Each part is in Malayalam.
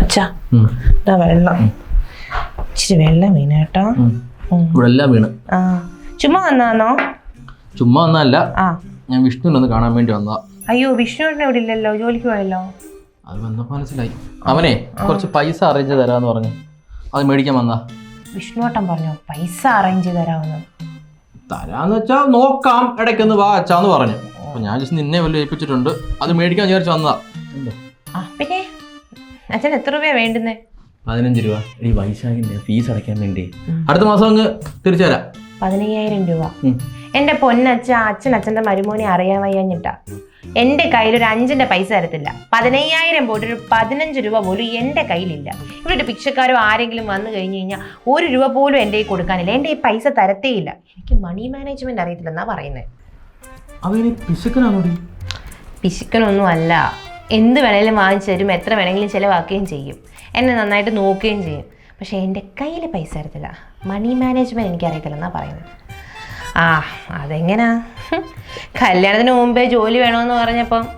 അച്ഛാ ഇതാ വെള്ളം. ഇച്ചിരി വെള്ളം വീണ കേട്ടോ. ഇവിടെ എല്ലാം വീണ്. ആ. ചുമ്മാ വന്നാന്നോ? ചുമ്മാ വന്നല്ല ആ. ഞാൻ വിഷ്ണുവിനൊന്ന് കാണാൻ വേണ്ടി വന്നതാ. അയ്യോ വിഷ്ണുവിനെ ഇവിടെ ഇല്ലല്ലോ ജോലിക്ക് പോയല്ലോ. അത് വന്നപ്പോ മനസ്സിലായി. അവനെ കുറച്ച് പൈസ അറേഞ്ച് തരാന്ന് പറഞ്ഞു. അത് മേടിക്കാൻ വന്നാ. വിഷ്ണുവട്ടം പറഞ്ഞു പൈസ അറേഞ്ച് തരാമെന്ന്. തരാന്ന് വെച്ചാൽ നോക്കാം. ഇടയ്ക്കൊന്ന് വാ അച്ഛാന്ന് പറഞ്ഞു. അപ്പൊ ഞാൻ ജസ്റ്റ് നിന്നെ വല്ല ഏൽപ്പിച്ചിട്ടുണ്ട്. അത് മേടിക്കാൻ വിചാരിച്ചു വന്നതാ. ആ പിന്നെ? അച്ഛൻ എത്ര രൂപയാ വേണ്ടുന്നേ? പതിനഞ്ച് രൂപ. ഈ വൈശാഖിന്റെ ഫീസ് അടയ്ക്കാൻ വേണ്ടി. അടുത്ത മാസം അങ്ങ് തിരിച്ചു തരാം പതിനയ്യായിരം രൂപ. എന്റെ പൊന്നച്ഛ അച്ഛൻ അച്ഛന്റെ മരുമോനെ അറിയാൻ വയ്യാഞ്ഞിട്ടാ. എന്റെ കയ്യിൽ ഒരു അഞ്ചിന്റെ പൈസ തരത്തില്ല. പതിനയ്യായിരം പോയിട്ട് ഒരു പതിനഞ്ച് രൂപ പോലും എന്റെ കയ്യിലില്ല. ഇവിടെ ഒരു ഭിക്ഷക്കാരോ ആരെങ്കിലും വന്നു കഴിഞ്ഞു കഴിഞ്ഞാൽ ഒരു രൂപ പോലും എന്റെ കയ്യിൽ കൊടുക്കാനില്ല. എന്റെ ഈ പൈസ തരത്തേയില്ല എനിക്ക് മണി മാനേജ്മെന്റ് അറിയത്തില്ലെന്നാ പറയുന്നത് അവനെ പിശുക്കനൊന്നും അല്ല. എന്ത് വേണേലും വാങ്ങിച്ചു തരും എത്ര വേണമെങ്കിലും ചിലവാക്കുകയും ചെയ്യും. എന്നെ നന്നായിട്ട് നോക്കുകയും ചെയ്യും. പക്ഷേ എന്റെ കയ്യിൽ പൈസ തരത്തില്ല. മണി മാനേജ്മെന്റ് എനിക്കറിയത്തില്ലെന്നാ പറയുന്നത്. ആ അതെങ്ങനാ? കല്യാണത്തിന് മുമ്പേ ജോലി വേണമെന്ന് പറഞ്ഞപ്പം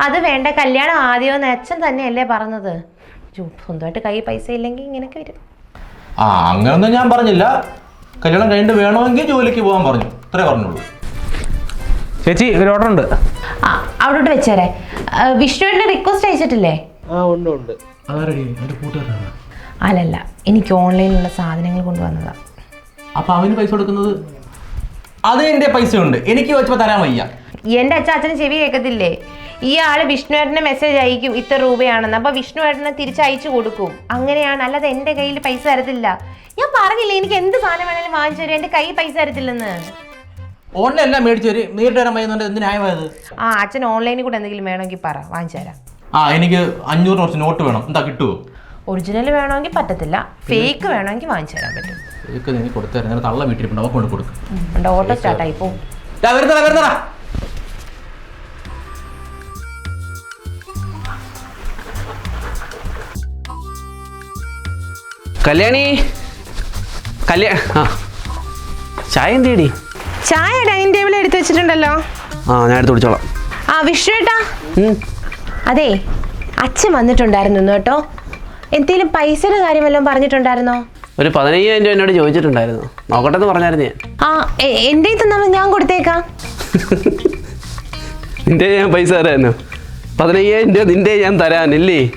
അത് വേണ്ട കല്യാണം ആദ്യമെന്ന് അച്ഛൻ തന്നെയല്ലേ പറഞ്ഞത്. സ്വന്തമായിട്ട് കയ്യിൽ പൈസ ഇല്ലെങ്കിൽ ഇങ്ങനെയൊക്കെ വരും. ആ അങ്ങനൊന്നും ഞാൻ പറഞ്ഞില്ല. കല്യാണം കഴിഞ്ഞിട്ട് വേണമെങ്കിൽ ജോലിക്ക് പോകാൻ പറഞ്ഞു. ഇത്രേ പറഞ്ഞുള്ളൂ. ചേച്ചി ഒരു ഓർഡർ ഉണ്ട്. ആ അവിടോട്ട് വെച്ചേരെ. വിഷ്ണുവിന്റെ റിക്വസ്റ്റ് അയച്ചിട്ടില്ലേ? ആ ഉണ്ട് ഉണ്ട്. അതാരടി എന്റെ കൂട്ടുകാരനാണ്. അല്ലല്ല എനിക്ക് ഓൺലൈനിലുള്ള സാധനങ്ങൾ കൊണ്ടുവന്നതാ. അപ്പൊ അവന് പൈസ കൊടുക്കുന്നത്? അത് എന്റെ പൈസ ഉണ്ട് എനിക്ക് വെച്ചപ്പോൾ തരാൻ വയ്യ. എന്റെ അച്ചാച്ചന് ചെവി കേൾക്കത്തില്ലേ? ഈ ആൾ വിഷ്ണുവേട്ടന് മെസ്സേജ് അയക്കും ഇത്ര രൂപയാണെന്ന്. അപ്പൊ വിഷ്ണുവേട്ടനെ തിരിച്ചയച്ചു കൊടുക്കും. അങ്ങനെയാണ്. അല്ലാതെ എന്റെ കയ്യിൽ പൈസ തരത്തില്ല. ഞാൻ പറഞ്ഞില്ലേ എനിക്ക് എന്ത് സാധനം വേണേലും വാങ്ങിച്ചു തരും? എന്റെ കയ്യിൽ പൈസ തരത്തില്ലെന്ന്. ഓൺലൈൻ എല്ലാം മേടിച്ചു തരും നേരിട്ട് തരാൻ വയ്യുന്നുണ്ട് എന്ത് ന്യായമായത് ആ അച്ഛൻ ഓൺലൈനിൽ കൂടെ എന്തെങ്കിലും വേണമെങ്കിൽ പറ. വാങ്ങിച്ചു തരാം. ആ എനിക്ക് അഞ്ഞൂറ് കുറച്ച് നോട്ട് വേണം. എന്താ കിട്ടുമോ ഒറിജിനൽ വേണമെങ്കിൽ പറ്റത്തില്ല. ഫേക്ക് വേണമെങ്കിൽ വാങ്ങിച്ചു തരാൻ പറ്റും. ഫേക്ക് നീ കൊടുത്തു തരാം. നേരെ തള്ള വീട്ടിൽ അവ കൊണ്ട് കൊടുക്കും. എന്റെ ഓട്ടോ സ്റ്റാർട്ടായി പോകും വരുന്നടാ വരുന്നടാ. കല്യാണി കല്യാ ആ ചായ എന്തേടി ചായ ഡൈനിങ് ടേബിൾ എടുത്തു വെച്ചിട്ടുണ്ടല്ലോ. ആ ഞാൻ എടുത്ത് കുടിച്ചോളാം. ആ വിഷ്ണു ഏട്ടാ? അതെ അച്ഛൻ വന്നിട്ടുണ്ടായിരുന്നു കേട്ടോ. എന്തെങ്കിലും പൈസയുടെ കാര്യം വല്ലതും പറഞ്ഞിട്ടുണ്ടായിരുന്നോ? ഒരു പതിനയ്യായിരം രൂപ എന്നോട് ചോദിച്ചിട്ടുണ്ടായിരുന്നു. നോക്കട്ടെ എന്ന് പറഞ്ഞായിരുന്നു. ഞാൻ ആ എ- എന്റെ തന്നാൽ ഞാൻ കൊടുത്തേക്കാം. നിന്റെ ഞാൻ പൈസ തരാനോ പതിനയ്യായിരം രൂപ നിന്റെ ഞാൻ തരാനില്ലേ?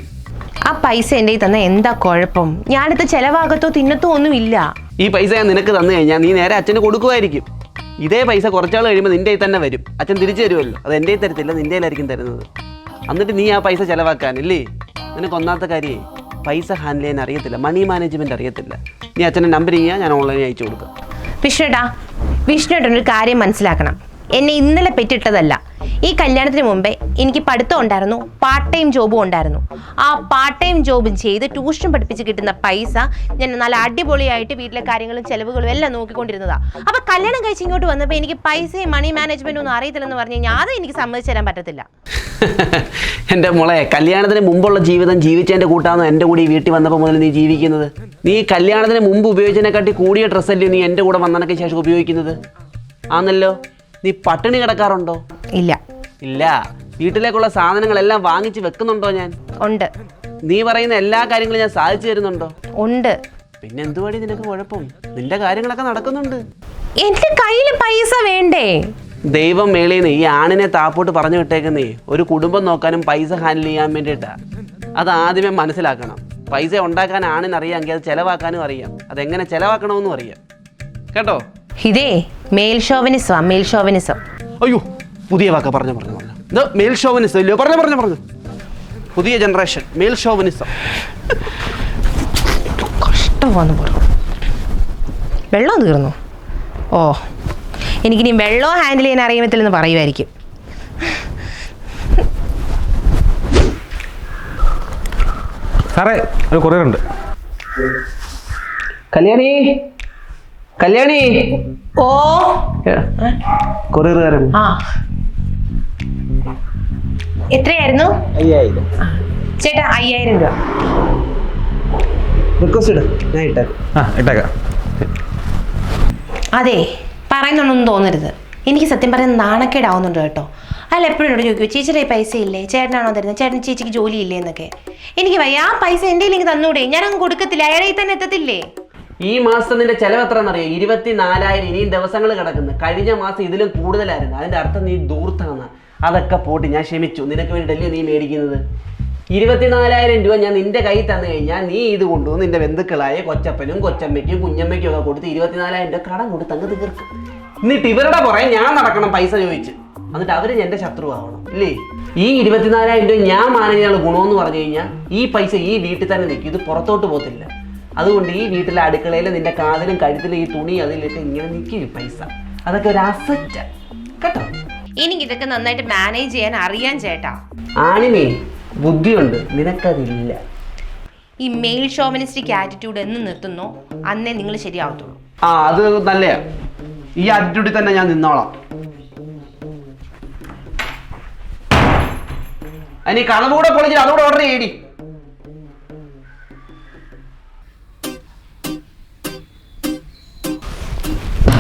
ആ പൈസ എന്റെ തന്ന എന്താ കുഴപ്പം? ഞാനിത് ചെലവാകത്തോ തിന്നത്തോ ഒന്നും ഇല്ല ഈ പൈസ ഞാൻ നിനക്ക് തന്നു കഴിഞ്ഞാൽ നീ നേരെ അച്ഛന് കൊടുക്കുമായിരിക്കും. ഇതേ പൈസ കുറച്ചാൾ കഴിയുമ്പോൾ നിന്റെ തന്നെ വരും. അച്ഛൻ തിരിച്ചു തരുമല്ലോ. അത് എന്റെ തരത്തില്ല നിന്റെ ആയിരിക്കും തരുന്നത്. എന്നിട്ട് നീ ആ പൈസ ചിലവാക്കാനല്ലേ നിനക്ക് ഒന്നാമത്തെ കാര്യമേ പൈസ ഹാൻഡിൽ ചെയ്യാൻ അറിയത്തില്ല മണി മാനേജ്മെന്റ് അറിയത്തില്ല. നീ അച്ഛന്റെ നമ്പർ ചെയ്യാൻ ഞാൻ ഓൺലൈനിൽ അയച്ചു കൊടുക്കാം. വിഷ്ണുട്ടാ വിഷ്ണുട്ടൻ ഒരു കാര്യം മനസ്സിലാക്കണം. എന്നെ ഇന്നലെ പെറ്റിട്ടതല്ല ഈ കല്യാണത്തിന് മുമ്പേ എനിക്ക് പഠിത്തം ഉണ്ടായിരുന്നു പാർട്ട് ടൈം ജോബും ഉണ്ടായിരുന്നു. ആ പാർട്ട് ടൈം ജോബും ചെയ്ത് ട്യൂഷൻ പഠിപ്പിച്ച് കിട്ടുന്ന പൈസ ഞാൻ നല്ല അടിപൊളിയായിട്ട് വീട്ടിലെ കാര്യങ്ങളും ചെലവുകളും എല്ലാം നോക്കിക്കൊണ്ടിരുന്നതാണ് അപ്പൊ കല്യാണം കഴിച്ച് ഇങ്ങോട്ട് വന്നപ്പോൾ എനിക്ക് പൈസയും മണി മാനേജ്മെന്റും ഒന്നും അറിയത്തില്ലെന്ന് പറഞ്ഞു കഴിഞ്ഞാൽ അത് എനിക്ക് സമ്മതിച്ചു തരാൻ പറ്റത്തില്ല. എന്റെ മോളെ കല്യാണത്തിന് മുമ്പുള്ള ജീവിതം ജീവിച്ചതിന്റെ കൂട്ടാണോ എന്റെ കൂടി വീട്ടിൽ വന്നപ്പോൾ മുതൽ നീ ജീവിക്കുന്നത്. നീ കല്യാണത്തിന് മുമ്പ് ഉപയോഗിച്ചതിനെക്കാട്ടി കൂടിയ ഡ്രസ്സല്ലേ നീ എന്റെ കൂടെ വന്നതിനൊക്കെ ശേഷം ഉപയോഗിക്കുന്നത്? ആന്നല്ലോ? നീ പട്ടിണി കിടക്കാറുണ്ടോ? ഇല്ല. ഇല്ല. വീട്ടിലേക്കുള്ള സാധനങ്ങളെല്ലാം വാങ്ങിച്ച് വെക്കുന്നുണ്ടോ ഞാൻ? ഉണ്ട്. നീ പറയുന്ന എല്ലാ കാര്യങ്ങളും ഞാൻ സാധിച്ചു തരുന്നുണ്ടോ? ഉണ്ട്. പിന്നെ എന്തുവാടി നിനക്ക് കുഴപ്പം? നിന്റെ കാര്യങ്ങളൊക്കെ നടക്കുന്നുണ്ട്. എന്റെ കയ്യിൽ പൈസ വേണ്ടേ? ദൈവം മേളീന്ന് ഈ ആണിനെ താപ്പോട്ട് പറഞ്ഞു വിട്ടേക്കുന്നേ ഒരു കുടുംബം നോക്കാനും പൈസ ഹാൻഡിൽ ചെയ്യാൻ വേണ്ടിയിട്ടാ. അത് ആദ്യമേ മനസ്സിലാക്കണം. പൈസ ഉണ്ടാക്കാൻ ആണിനറിയാമെങ്കിൽ അത് ചെലവാക്കാനും അറിയാം. അതെങ്ങനെ ചെലവാക്കണമെന്നും അറിയാം. കേട്ടോ? ഇതേ മേൽ മേൽശോവനിസം. ഷോവനിസം അയ്യോ പുതിയ വാക്ക പറഞ്ഞു പറഞ്ഞു പറഞ്ഞു. ഇത് മെയിൽ ഷോവനിസം ഇല്ലയോ പറഞ്ഞു പറഞ്ഞു പറഞ്ഞു. പുതിയ ജനറേഷൻ മെയിൽ ഷോവനിസം കഷ്ടം വന്നു പോലും വെള്ളം തീർന്നു? ഓ എനിക്കിനി വെള്ളം ഹാൻഡിൽ ചെയ്യാൻ അറിയത്തില്ലെന്ന് പറയുമായിരിക്കും. സാറേ ഒരു കൊറിയർ ഉണ്ട്. കല്യാണി. കല്യാണി. ഓ. കൊറിയറുകാരൻ ആ. എത്രയായിരുന്നു? അയ്യായിരം. ചേട്ടാ അയ്യായിരം രൂപ. റിക്വസ്റ്റ് ഇട്. ഞാൻ ഇട്ടേക്കാം. ആ ഇട്ടേക്കാം. അതെ പറയുന്നുണ്ടെന്ന് തോന്നരുത്. എനിക്ക് സത്യം പറയാൻ നാണക്കേടാവുന്നുണ്ട് കേട്ടോ. അല്ല എപ്പോഴും എന്നോട് ചോദിക്കും ചേച്ചിയുടെ പൈസ ഇല്ലേ? ചേട്ടനാണോ തരുന്നത്? ചേട്ടൻ ചേച്ചിക്ക് ജോലി ഇല്ലേ? എന്നൊക്കെ. എനിക്ക് വയ്യ ആ പൈസ എന്റെ ഇല്ലെങ്കിൽ തന്നൂടെ. ഞാനങ്ങ് അങ്ങ് കൊടുക്കത്തില്ല അയാളെ തന്നെ എത്തത്തില്ലേ? ഈ മാസം നിന്റെ ചെലവ് എത്ര എന്നറിയോ ഇരുപത്തി നാലായിരം ഇനിയും ദിവസങ്ങൾ കിടക്കുന്നു. കഴിഞ്ഞ മാസം ഇതിലും കൂടുതലായിരുന്നു. അതിന്റെ അർത്ഥം നീ ദൂർത്താണ് അതൊക്കെ പോട്ട്. ഞാൻ ക്ഷമിച്ചു. നിനക്ക് വേണ്ടിയല്ലേ നീ മേടിക്കുന്നത്. ഇരുപത്തിനാലായിരം രൂപ ഞാൻ നിന്റെ കയ്യിൽ തന്നു കഴിഞ്ഞാൽ നീ ഇത് കൊണ്ടുവന്ന് നിന്റെ ബന്ധുക്കളായ കൊച്ചപ്പനും കൊച്ചമ്മയ്ക്കും കുഞ്ഞമ്മയ്ക്കും ഒക്കെ കൊടുത്ത് ഇരുപത്തിനാലായിരം രൂപ കടം കൊടുത്ത് അങ്ങ് തീർക്കും. എന്നിട്ട് ഇവരുടെ പുറകെ ഞാൻ നടക്കണം പൈസ ചോദിച്ച്. എന്നിട്ട് അവർ എന്റെ ശത്രുവാകണം ഇല്ലേ? ഈ ഇരുപത്തിനാലായിരം രൂപ ഞാൻ മാനേജ് ഗുണമെന്ന് പറഞ്ഞു കഴിഞ്ഞാൽ ഈ പൈസ ഈ വീട്ടിൽ തന്നെ നിൽക്കും. ഇത് പുറത്തോട്ട് പോകത്തില്ല. അതുകൊണ്ട് ഈ വീട്ടിലെ അടുക്കളയിൽ നിന്റെ കാതിലും കഴുത്തിലും ഈ തുണി അതിലൊക്കെ ഇങ്ങനെ നിൽക്കും പൈസ. അതൊക്കെ ഒരു അസറ്റ് കേട്ടോ? എനിക്ക് ഇതൊക്കെ നന്നായിട്ട് മാനേജ് ചെയ്യാൻ അറിയാൻ ചേട്ടാ. ആണിനെ ബുദ്ധിയുണ്ട്. നിനക്കതില്ല. ഈ മെയിൽ ഷോമനിസ്റ്റിക് ആറ്റിറ്റ്യൂഡ് എന്ന് നിർത്തുന്നു. അന്നേ നിങ്ങൾ ശരിയാവത്തുള്ളൂ. ആ അത് നല്ലയാ. ഈ ആറ്റിറ്റ്യൂഡിൽ തന്നെ ഞാൻ നിന്നോളാം. അനി കഥ കൂടെ പൊളിച്ചിട്ട് അതുകൂടെ ഓർഡർ ചെയ്യടി.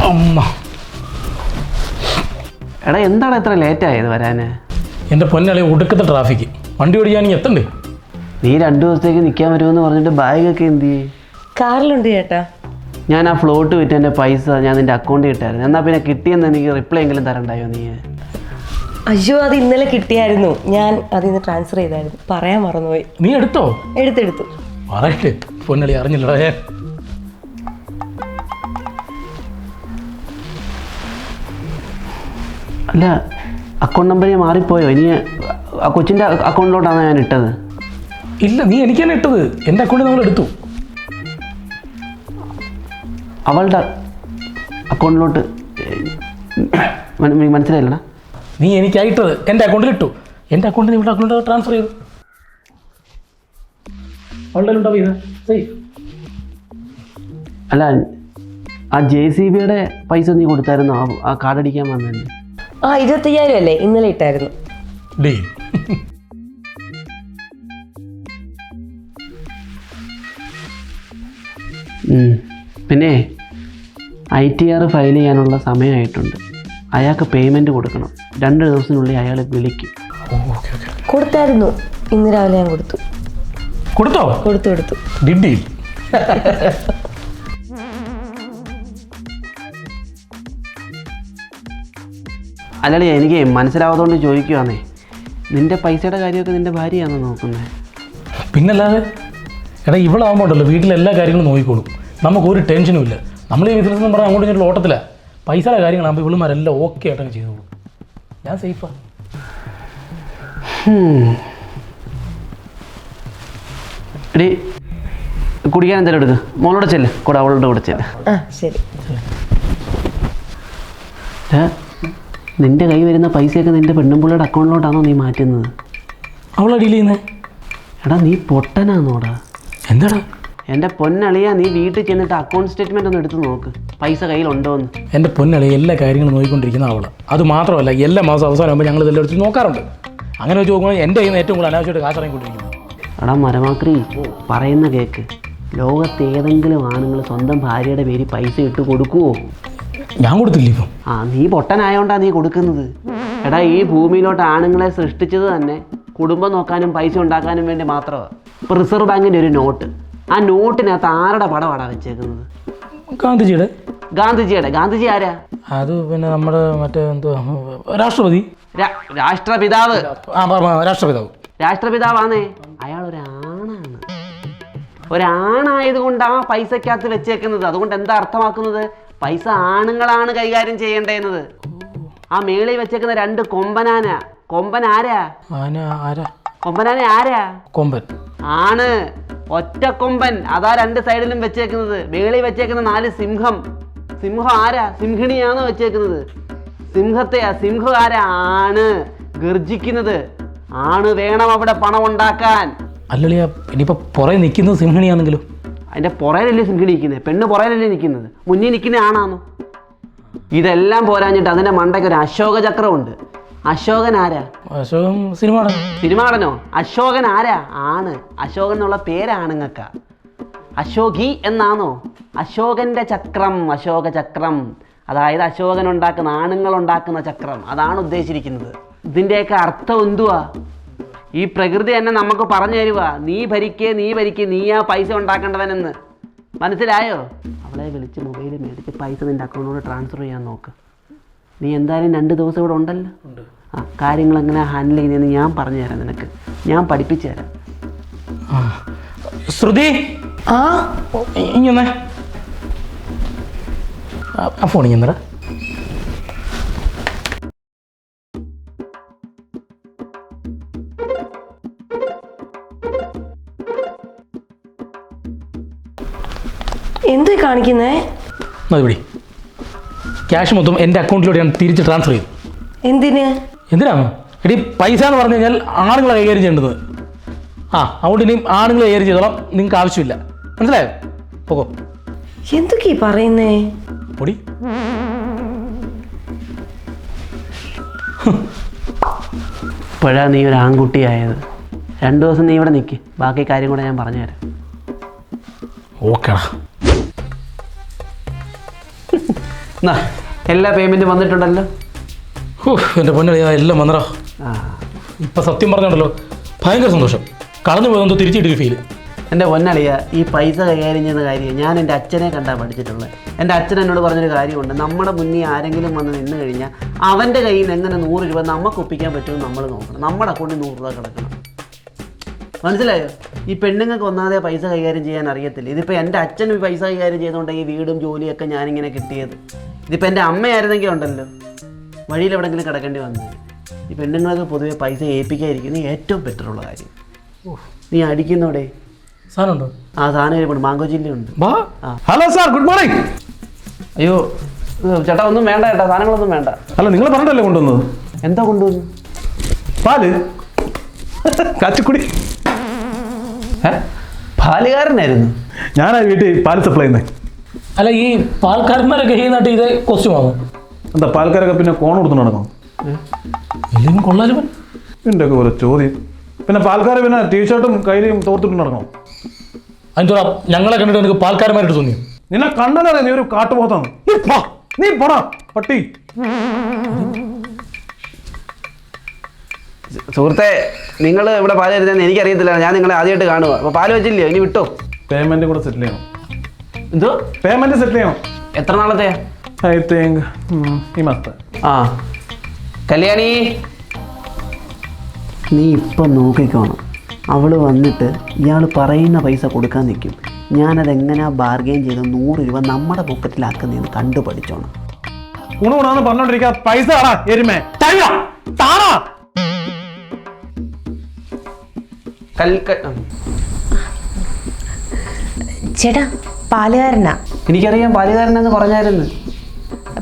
അമ്മ. എടാ എന്താണ് ഇത്ര ലേറ്റ് ആയത് വരാന്? എന്റെ പൊന്നളി ഒടുക്കത്തെ ട്രാഫിക് വണ്ടി ഓടിക്കാൻ എത്തണ്ടേ. നീ രണ്ടു ദിവസത്തേക്ക് നിൽക്കാൻ വരുമെന്ന് പറഞ്ഞിട്ട് ബാഗൊക്കെ എന്ത് ചെയ്യേ? കാറിലുണ്ട് ചേട്ടാ. ഞാൻ ആ ഫ്ലോട്ട് വിറ്റ് എന്റെ പൈസ ഞാൻ നിന്റെ അക്കൗണ്ടിൽ ഇട്ടായിരുന്നു. എന്നാൽ പിന്നെ കിട്ടിയെന്ന് എനിക്ക് റിപ്ലൈ എങ്കിലും തരണ്ടായോ നീ? അയ്യോ അത് ഇന്നലെ കിട്ടിയായിരുന്നു. ഞാൻ അതിൽ നിന്ന് ട്രാൻസ്ഫർ ചെയ്തായിരുന്നു. പറയാൻ മറന്നുപോയി. നീ എടുത്തോ? എടുത്തെടുത്തു. പറയട്ടെ പൊന്നളി അറിഞ്ഞില്ലടാ അല്ല അക്കൗണ്ട് നമ്പർ ഞാൻ മാറിപ്പോയോ? ഇനി ആ കൊച്ചിന്റെ അക്കൗണ്ടിലോട്ടാണ് ഞാൻ ഇട്ടത്? ഇല്ല നീ എനിക്ക് തന്നെ ഇട്ടത് എന്റെ അക്കൗണ്ടിൽ നമ്മൾ എടുത്തു. അവളുടെ അക്കൗണ്ടിലോട്ട് മനസ്സിലായില്ലടാ? നീ എനിക്കായിട്ടത് എന്റെ അക്കൗണ്ടിൽ ഇട്ടു. എന്റെ അക്കൗണ്ടിൽ ഇവിടെ അക്കൗണ്ട് ട്രാൻസ്ഫർ ചെയ്തു. അവളുടെ അല്ല ആ ജെ സി ബിയുടെ പൈസ നീ കൊടുത്തായിരുന്നു? ആ ആ കാർഡ് അടിക്കാൻ വന്നതന്നെ ആ ഇരുപത്തയ്യായിരം അല്ലേ? ഇന്നലെ ഇട്ടായിരുന്നു. ഡേ. പിന്നെ ഐ ടി ആർ ഫയൽ ചെയ്യാനുള്ള സമയമായിട്ടുണ്ട്. അയാൾക്ക് പേയ്മെന്റ് കൊടുക്കണം. രണ്ട് ദിവസത്തിനുള്ളിൽ അയാൾ വിളിക്കും. Okay okay. കൊടുത്തായിരുന്നു. ഇന്ന് രാവിലെ ഞാൻ കൊടുത്തു. കൊടുത്തോ? കൊടുത്തു കൊടുത്തു. ഡിഡി അല്ലടി എനിക്ക് മനസ്സിലാവാത്തതുകൊണ്ട് ചോദിക്കുവാന്നേ. നിന്റെ പൈസയുടെ കാര്യമൊക്കെ നിന്റെ ഭാര്യയാണോ നോക്കുന്നത് പിന്നല്ലാതെ എടാ ഇവളാകുമ്പോൾ ഉണ്ടല്ലോ വീട്ടിലെ എല്ലാ കാര്യങ്ങളും നോക്കിക്കോളും. നമുക്ക് ഒരു ടെൻഷനും ഇല്ല. നമ്മൾ ഈ ബിസിനസ് എന്ന് പറഞ്ഞാൽ അങ്ങോട്ട് ഇങ്ങനെ ഓട്ടത്തില്ല പൈസയുടെ കാര്യങ്ങളാകുമ്പോൾ ഇവളുമാരെല്ലാം ഓക്കെ ആയിട്ടങ്ങ് ചെയ്തോളൂ. ഞാൻ സേഫാണ് എടി കുടിക്കാൻ എന്തായാലും എടുക്ക്. മോളോട് ചെല്ല്. കൂടെ അവളോട് കൂടെ ചെല്ല്. ആ ശരി. ഏ? നിന്റെ കൈ വരുന്ന പൈസയൊക്കെ നിന്റെ പെണ്ണുമ്പിള്ളയുടെ അക്കൗണ്ടിലോട്ടാണോ നീ മാറ്റുന്നത്? അവളെ ഡീൽ ചെയ്യുന്നത് എടാ നീ പൊട്ടനാന്നോടാ. എന്താടാ? എന്റെ പൊന്നളിയാ നീ വീട്ടിൽ ചെന്നിട്ട് അക്കൗണ്ട് സ്റ്റേറ്റ്മെന്റ് ഒന്ന് എടുത്ത് നോക്ക്. പൈസ കയ്യിലുണ്ടോ എന്ന് എന്റെ പൊന്നളി എല്ലാ കാര്യങ്ങളും നോക്കിക്കൊണ്ടിരിക്കുന്ന അവൾ. അത് മാത്രമല്ല എല്ലാ മാസം അവസാനമാകുമ്പോൾ ഞങ്ങൾ ഇതെല്ലാം എടുത്ത് നോക്കാറുണ്ട്. അങ്ങനെ വെച്ച് നോക്കുമ്പോൾ എന്റെ കയ്യിൽ നിന്ന് ഏറ്റവും കൂടുതൽ അനാവശ്യമായിട്ട് കാശ് ഇറങ്ങിക്കൊണ്ടിരിക്കുന്നു. എടാ മരമാക്രി പറയുന്ന കേക്ക്. ലോകത്ത് ഏതെങ്കിലും ആണുങ്ങൾ സ്വന്തം ഭാര്യയുടെ പേര് പൈസ ഇട്ട് കൊടുക്കുവോ? ഞാൻ കൊടുത്തില്ല ഇപ്പം? ആ നീ പൊട്ടനായോണ്ടാ നീ കൊടുക്കുന്നത്. എടാ ഈ ഭൂമിയിലോട്ട് ആണുങ്ങളെ സൃഷ്ടിച്ചത് തന്നെ കുടുംബം നോക്കാനും പൈസ ഉണ്ടാക്കാനും വേണ്ടി മാത്രമാണ് ഇപ്പോൾ റിസർവ് ബാങ്കിന്റെ ഒരു നോട്ട്. ആ നോട്ടിനകത്ത് ആരുടെ പടമാടാ വെച്ചേക്കുന്നത്? ഗാന്ധിജിയുടെ. ഗാന്ധിജിയുടെ. ഗാന്ധിജി ആരാ? അത് പിന്നെ നമ്മുടെ മറ്റേ എന്തോ രാഷ്ട്രപതി. രാ- രാഷ്ട്രപിതാവ്. ആ രാഷ്ട്രപിതാവ്. രാഷ്ട്രപിതാവാന്നേ. അയാൾ ഒരാണാണ് ഒരാണായതുകൊണ്ട് ആ പൈസക്കകത്ത് വെച്ചേക്കുന്നത്. അതുകൊണ്ട് എന്താ അർത്ഥമാക്കുന്നത്? പൈസ ആണുങ്ങളാണ് കൈകാര്യം ചെയ്യേണ്ടത് ആ മേളിൽ വെച്ചേക്കുന്ന രണ്ട് കൊമ്പനാന. കൊമ്പൻ ആരാ? കൊമ്പനാന ആരാ? കൊമ്പൻ. ആണ്. ഒറ്റ കൊമ്പൻ. അതാ രണ്ട് സൈഡിലും വെച്ചേക്കുന്നത്. മേളിൽ വെച്ചേക്കുന്ന നാല് സിംഹം. സിംഹം ആരാ? സിംഹിണിയാണ് വെച്ചേക്കുന്നത്? സിംഹത്തെയാ സിംഹം ആരാ ആണ് ഗർജിക്കുന്നത്. ആണ് വേണം അവിടെ പണം ഉണ്ടാക്കാൻ. അല്ലളിയ ഇനിയിപ്പോ പുറകെ നിൽക്കുന്നത് സിംഹണിയാണെങ്കിലും. അതിന്റെ പുറയിലല്ലേ സിൽക്ക് നിൽക്കുന്നത് പെണ്ണ് പുറയിലല്ലേ നിൽക്കുന്നത്? മുന്നിൽ നിൽക്കുന്ന ആണാന്നു? ഇതെല്ലാം പോരാഞ്ഞിട്ട് അതിന്റെ മണ്ടയ്ക്ക് ഒരു അശോക ചക്രമുണ്ട് അശോകൻ ആരാ? അശോകൻ സിനിമ സിനിമ സിനിമാടനോ അശോകൻ ആരാ? ആണ്. അശോകൻ എന്നുള്ള പേരാണുങ്ങക്ക. അശോകി എന്നാണോ? അശോകന്റെ ചക്രം അശോക ചക്രം. അതായത് അശോകൻ ഉണ്ടാക്കുന്ന ആണുങ്ങൾ ഉണ്ടാക്കുന്ന ചക്രം. അതാണ് ഉദ്ദേശിച്ചിരിക്കുന്നത്. ഇതിന്റെയൊക്കെ അർത്ഥം എന്തുവാ? ഈ പ്രകൃതി തന്നെ നമുക്ക് പറഞ്ഞു തരുക. നീ ഭരിക്കേ നീ ഭരിക്കേ നീ ആ പൈസ ഉണ്ടാക്കേണ്ടവനെന്ന്. മനസ്സിലായോ? അവളെ വിളിച്ച് മൊബൈൽ മേടിച്ച് പൈസ നിന്റെ അക്കൗണ്ടിലൂടെ ട്രാൻസ്ഫർ ചെയ്യാൻ നോക്ക്. നീ എന്തായാലും രണ്ട് ദിവസം ഇവിടെ ഉണ്ടല്ലോ? ആ കാര്യങ്ങൾ എങ്ങനെ ഹാൻഡിൽ ചെയ്യുന്നതെന്ന് ഞാൻ പറഞ്ഞു തരാം നിനക്ക്. ഞാൻ പഠിപ്പിച്ചു തരാം. ശ്രുതി? ആ? ഇങ്ങനെ ആ ഫോൺ ഇങ്ങനെ എന്ത് കാണിക്കുന്നേ? മതി പിടി. ക്യാഷ് മൊത്തം എന്റെ അക്കൗണ്ടിലൂടെ ഞാൻ തിരിച്ച് ട്രാൻസ്ഫർ ചെയ്തു. എന്തിന്? എന്തിനാ? എടി പൈസ എന്ന് പറഞ്ഞു കഴിഞ്ഞാൽ ആണുങ്ങളെ കൈകാര്യം ചെയ്യേണ്ടത്. ആ അതുകൊണ്ട് ഇനിയും ആണുങ്ങളെ കൈകാര്യം ചെയ്തോളാം. നിങ്ങൾക്ക് ആവശ്യമില്ല. മനസ്സിലായോ? പോകോ എന്തൊക്കെയാ പറയുന്നേ? പൊടി. ഇപ്പോഴാ നീ ഒരു ആൺകുട്ടിയായത്. രണ്ടു ദിവസം നീ ഇവിടെ നിൽക്കി ബാക്കി കാര്യം കൂടെ ഞാൻ പറഞ്ഞുതരാം. ഓക്കേടാ. എന്നാ എല്ലാ പേയ്മെന്റും വന്നിട്ടുണ്ടല്ലോ. എന്റെ എന്റെ പൊന്നടിയാ എല്ലാം വന്നടാ. ഇപ്പം സത്യം പറഞ്ഞുണ്ടല്ലോ ഭയങ്കര സന്തോഷം. കളഞ്ഞു പോയതെന്തോ തിരിച്ചിട്ടൊരു ഫീൽ എന്റെ പൊന്നളിയ ഈ പൈസ കൈകാര്യം ചെയ്യുന്ന കാര്യം ഞാൻ എന്റെ അച്ഛനെ കണ്ടാ പഠിച്ചിട്ടുള്ളത്. എന്റെ അച്ഛൻ എന്നോട് പറഞ്ഞൊരു കാര്യമുണ്ട് നമ്മുടെ മുന്നിൽ ആരെങ്കിലും വന്ന് നിന്ന് കഴിഞ്ഞാൽ അവന്റെ കയ്യിൽ നിന്ന് എങ്ങനെ നൂറ് രൂപ നമുക്ക് ഒപ്പിക്കാൻ പറ്റുമെന്ന് നമ്മൾ നോക്കണം. നമ്മുടെ അക്കൗണ്ടിൽ നൂറ് രൂപ കിടക്കണം. മനസ്സിലായോ? ഈ പെണ്ണുങ്ങൾക്ക് ഒന്നാതെ പൈസ കൈകാര്യം ചെയ്യാൻ അറിയത്തില്ല. ഇതിപ്പോൾ എന്റെ അച്ഛൻ പൈസ കൈകാര്യം ചെയ്തുകൊണ്ട് ഈ വീടും ജോലിയൊക്കെ ഞാനിങ്ങനെ കിട്ടിയത്. ഇതിപ്പോൾ എന്റെ അമ്മയായിരുന്നെങ്കിൽ ഉണ്ടല്ലോ. വഴിയിൽ എവിടെങ്കിലും കിടക്കേണ്ടി വന്നത് ഈ പെണ്ണുങ്ങളൊക്കെ പൊതുവെ പൈസ ഏൽപ്പിക്കാതിരിക്കുന്നത് ഏറ്റവും ബെറ്റർ ഉള്ള കാര്യം. നീ അടിക്കുന്നോടെ? സാധനമുണ്ടോ? ആ സാധനം ഇരിപ്പുണ്ട് mango hello sir good morning അയ്യോ ചേട്ടാ ഒന്നും വേണ്ട ചേട്ടാ സാധനങ്ങളൊന്നും വേണ്ട. അല്ല നിങ്ങൾ പറഞ്ഞിട്ടല്ലേ കൊണ്ടുവന്നത്? എന്താ കൊണ്ടുവന്നു? പാൽ. കാച്ചിക്കുടി? പാലുകാരനായിരുന്നു. ഞാനാ വീട്ടിൽ പാൽ സപ്ലൈ ചെയ്യുന്നത് അല്ല ഈ പാൽക്കാരന്മാരൊക്കെ ഈ നാട്ടിൽ ഇതേ കോസ്റ്റ്യൂമാണോ എന്താ പാൽക്കാരൊക്കെ പിന്നെ കോൺ കൊടുത്തു നടക്കണം ഇല്ലെങ്കിൽ കൊള്ളാലും ഇതിന്റെ ഒക്കെ ഒരു ചോദ്യം. പിന്നെ പാൽക്കാർ പിന്നെ ടീഷർട്ടും കയ്യിലും തോർത്തിട്ട് നടക്കണം അതിന്റെ ഞങ്ങളെ കണ്ടിട്ട് എനിക്ക് പാൽക്കാരന്മാരായിട്ട് തോന്നി നിന്നെ കണ്ടല്ലേ നീ ഒരു കാട്ടുപോത്താണ് നീ പോടാ പട്ടി. സുഹൃത്തെ നിങ്ങൾ ഇവിടെ പാൽ എനിക്ക് എനിക്കറിയത്തില്ല. ഞാൻ നിങ്ങളെ ആദ്യമായിട്ട് കാണുക അപ്പോൾ പാൽ വെച്ചില്ലയോ? ഇനി വിട്ടോ? പേയ്മെന്റ് കൂടെ സെറ്റിൽ ചെയ്യണം. എന്തോ? പേയ്മെന്റ് സെറ്റിൽ ചെയ്യണം. എത്ര നാളത്തെ? ഐ തിങ്ക് ഈ മാസത്തെ. ആ. കല്യാണി. നീ ഇപ്പം നോക്കിക്കോണം. അവൾ വന്നിട്ട് ഇയാൾ പറയുന്ന പൈസ കൊടുക്കാൻ നിൽക്കും. ഞാനതെങ്ങനെയാ ബാർഗെയിൻ ചെയ്ത് നൂറ് രൂപ നമ്മുടെ പോക്കറ്റിലാക്കുന്നതെന്ന് കണ്ടുപഠിച്ചോണം. പഠിച്ചോണം ഗുണഗുണാന്ന് പറഞ്ഞോണ്ടിരിക്കുക പൈസ എരുമേ. താടാ ചേട്ടാ പാലുകാരനാ. എനിക്കറിയാം പാലുകാരനെന്ന് പറഞ്ഞായിരുന്നു.